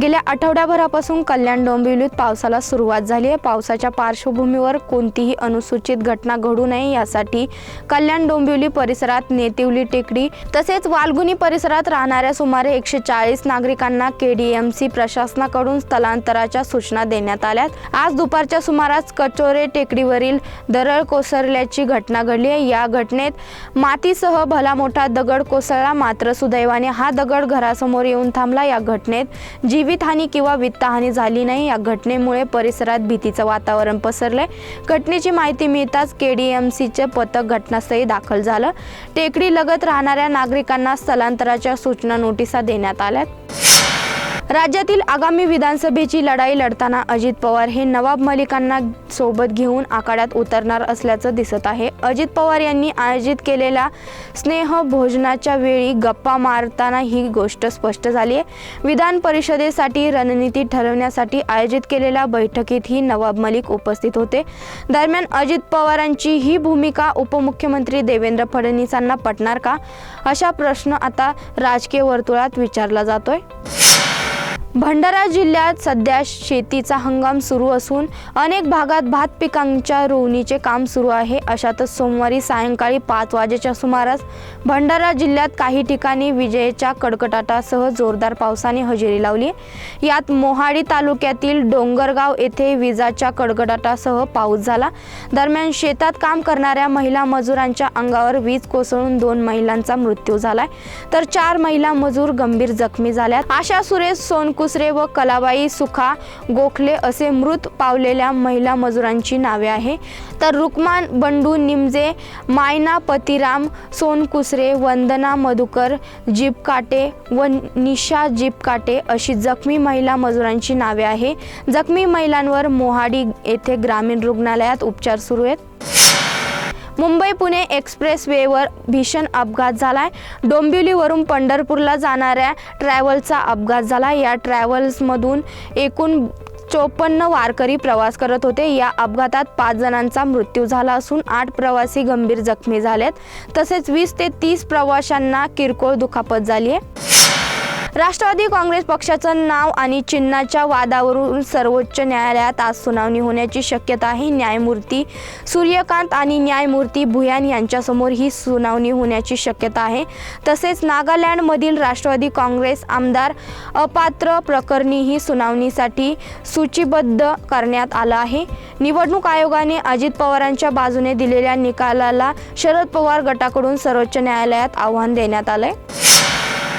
गेल्या आठवड्याभरापासून कल्याण डोंबिवलीत पावसाला सुरुवात झाली आहे. पावसाच्या पार्श्वभूमीवर कोणतीही अनुसूचित घटना घडू नये यासाठी कल्याण डोंबिवली परिसरात नेतिवली टेकडी तसेच वालगुनी परिसरात राहणाऱ्या सुमारे एकशे चाळीस नागरिकांना केडीएमसी प्रशासनाकडून स्थलांतराच्या सूचना देण्यात आल्यात. आज दुपारच्या सुमारास कचोरे टेकडीवरील दरड कोसळल्याची घटना घडली आहे. या घटनेत मातीसह भला मोठा दगड कोसळला. मात्र सुदैवाने हा दगड घरासमोर येऊन थांबला. या घटनेत जीवितहानी किंवा वित्तहानी झाली नाही. या घटनेमुळे परिसरात भीतीचं वातावरण पसरलंय. घटनेची माहिती मिळताच केडीएमसीचे पथक घटनास्थळी दाखल झालं. टेकडी लगत राहणाऱ्या नागरिकांना स्थलांतराच्या सूचना नोटिसा देण्यात आल्यात. राज्यातील आगामी विधानसभेची लढाई लढताना अजित पवार हे नवाब मलिकांना सोबत घेऊन आखाड्यात उतरणार असल्याचं दिसत आहे. अजित पवार यांनी आयोजित केलेल्या स्नेह भोजनाच्या वेळी गप्पा मारताना ही गोष्ट स्पष्ट झाली आहे. विधान परिषदेसाठी रणनीती ठरवण्यासाठी आयोजित केलेल्या बैठकीतही नवाब मलिक उपस्थित होते. दरम्यान अजित पवारांची ही भूमिका उपमुख्यमंत्री देवेंद्र फडणवीसांना पटणार का? अशा प्रश्न आता राजकीय वर्तुळात विचारला जातोय. भंडारा जिल्ह्यात सध्या शेतीचा हंगाम सुरू असून अनेक भागात भात पिकांच्या रोवणीचे काम सुरू आहे. अशातच सोमवारी सायंकाळी पाच वाजेच्या सुमारास भंडारा जिल्ह्यात काही ठिकाणी विजेच्या कडकडाटासह जोरदार पावसाने हजेरी लावली. यात मोहाडी तालुक्यातील डोंगरगाव येथे विजाच्या कडकडाटासह पाऊस झाला. दरम्यान शेतात काम करणाऱ्या महिला मजुरांच्या अंगावर वीज कोसळून दोन महिलांचा मृत्यू झालाय. तर चार महिला मजूर गंभीर जखमी झाल्यात. आशा सुरेश सोन कुसरे व कलाबाई सुखा गोखले असे मृत पावलेल्या महिला मजुरांची नावे आहे. तर रुक्मान बंडू निमजे मायना पतिराम सोनकुसरे वंदना मधुकर जीपकाटे व निशा जीपकाटे अशी जखमी महिला मजुरांची नावे आहे. जखमी महिलांवर मोहाडी येथे ग्रामीण रुग्णालयात उपचार सुरू आहेत. मुंबई पुणे एक्सप्रेस वेवर भीषण अपघात झाला आहे डोंबिवलीवरून पंढरपूरला जाणाऱ्या ट्रॅव्हलचा अपघात झाला. या ट्रॅव्हल्समधून एकूण चोपन्न वारकरी प्रवास करत होते. या अपघातात पाच जणांचा मृत्यू झाला असून आठ प्रवासी गंभीर जखमी झालेत. तसेच वीस ते तीस प्रवाशांना किरकोळ दुखापत झाली आहे. राष्ट्रवादी काँग्रेस पक्षाचं नाव आणि चिन्हाच्या वादावरून सर्वोच्च न्यायालयात आज सुनावणी होण्याची शक्यता आहे. न्यायमूर्ती सूर्यकांत आणि न्यायमूर्ती भुयान यांच्यासमोर ही सुनावणी होण्याची शक्यता आहे. तसेच नागालँडमधील राष्ट्रवादी काँग्रेस आमदार अपात्र प्रकरणी ही सुनावणीसाठी सूचीबद्ध करण्यात आलं आहे. निवडणूक आयोगाने अजित पवारांच्या बाजूने दिलेल्या निकालाला शरद पवार गटाकडून सर्वोच्च न्यायालयात आव्हान देण्यात आलंय.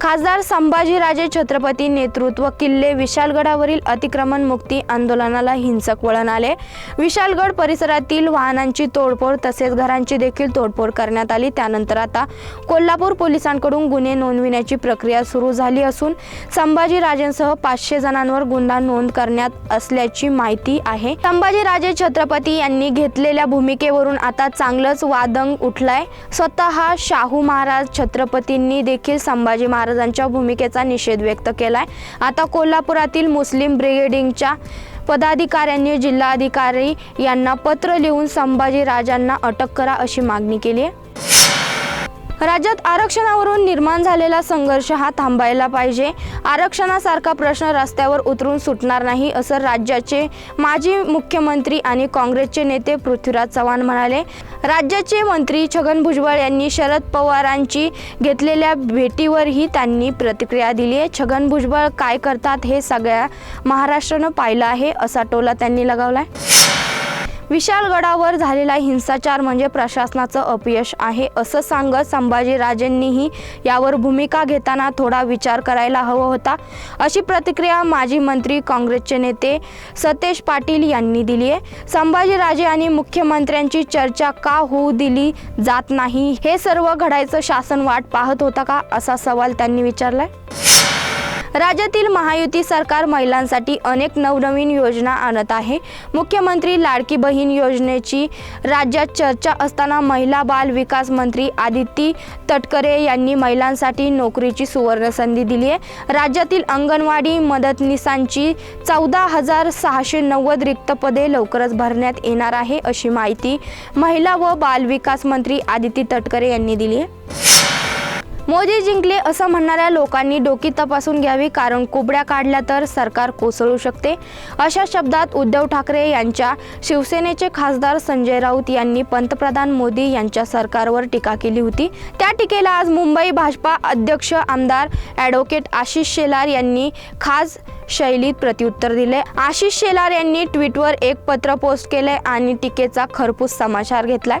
खासदार संभाजीराजे छत्रपती नेतृत्व किल्ले विशालगडावरील अतिक्रमण मुक्ती आंदोलनाला हिंसक वळण आले. विशालगड परिसरातील वाहनांची तोडफोड तसेच घरांची देखील तोडफोड करण्यात आली. त्यानंतर आता कोल्हापूर पोलिसांकडून गुन्हे नोंदविण्याची प्रक्रिया सुरू झाली असून संभाजीराजेंसह पाचशे जणांवर गुन्हा नोंद करण्यात असल्याची माहिती आहे. संभाजीराजे छत्रपती यांनी घेतलेल्या भूमिकेवरून आता चांगलंच वादंग उठलाय. स्वतः शाहू महाराज छत्रपतींनी देखील संभाजी महाराज महाराजांच्या भूमिकेचा निषेध व्यक्त केलाय. आता कोल्हापुरातील मुस्लिम ब्रिगेडिंगच्या पदाधिकाऱ्यांनी जिल्हाधिकारी यांना पत्र लिहून संभाजी राजांना अटक करा अशी मागणी केली आहे. राज्यात आरक्षणावरून निर्माण झालेला संघर्ष हा थांबायला पाहिजे. आरक्षणासारखा प्रश्न रस्त्यावर उतरून सुटणार नाही असं राज्याचे माजी मुख्यमंत्री आणि काँग्रेसचे नेते पृथ्वीराज चव्हाण म्हणाले. राज्याचे मंत्री छगन भुजबळ यांनी शरद पवारांची घेतलेल्या भेटीवरही त्यांनी प्रतिक्रिया दिली आहे. छगन भुजबळ काय करतात हे सगळ्या महाराष्ट्रानं पाहिलं आहे असा टोला त्यांनी लगावलाय. विशालगडावर झालेला हिंसाचार म्हणजे प्रशासनाचं अपयश आहे असं सांगत संभाजीराजेंनीही यावर भूमिका घेताना थोडा विचार करायला हवा होता. अशी प्रतिक्रिया माजी मंत्री काँग्रेसचे नेते सतेज पाटील यांनी दिली आहे. संभाजीराजे आणि मुख्यमंत्र्यांची चर्चा का होऊ दिली जात नाही हे सर्व घडायचं शासन वाट पाहत होता का असा सवाल त्यांनी विचारलाय. राज्यातील महायुती सरकार महिलांसाठी अनेक नवनवीन योजना आणत आहे. मुख्यमंत्री लाडकी बहीण योजनेची राज्यात चर्चा असताना महिला बाल विकास मंत्री आदिती तटकरे यांनी महिलांसाठी नोकरीची सुवर्ण संधी दिली आहे. राज्यातील अंगणवाडी मदतनीसांची चौदा हजार सहाशे नव्वद रिक्त पदे लवकरच भरण्यात येणार आहे अशी माहिती महिला व बाल विकास मंत्री आदिती तटकरे यांनी दिली आहे. मोदी जिंकले असं म्हणणाऱ्या लोकांनी डोकी तपासून घ्यावी कारण कुबड्या काढल्या तर सरकार कोसळू शकते अशा शब्दात उद्धव ठाकरे यांच्या शिवसेनेचे खासदार संजय राऊत यांनी पंतप्रधान मोदी यांच्या सरकारवर टीका केली होती. त्या टीकेला आज मुंबई भाजपा अध्यक्ष आमदार ॲडव्होकेट आशिष शेलार यांनी खास शैलीत प्रत्युत्तर दिले. आशिष शेलार यांनी ट्विटवर एक पत्र पोस्ट केले आणि टीकेचा खरपूस समाचार घेतलाय.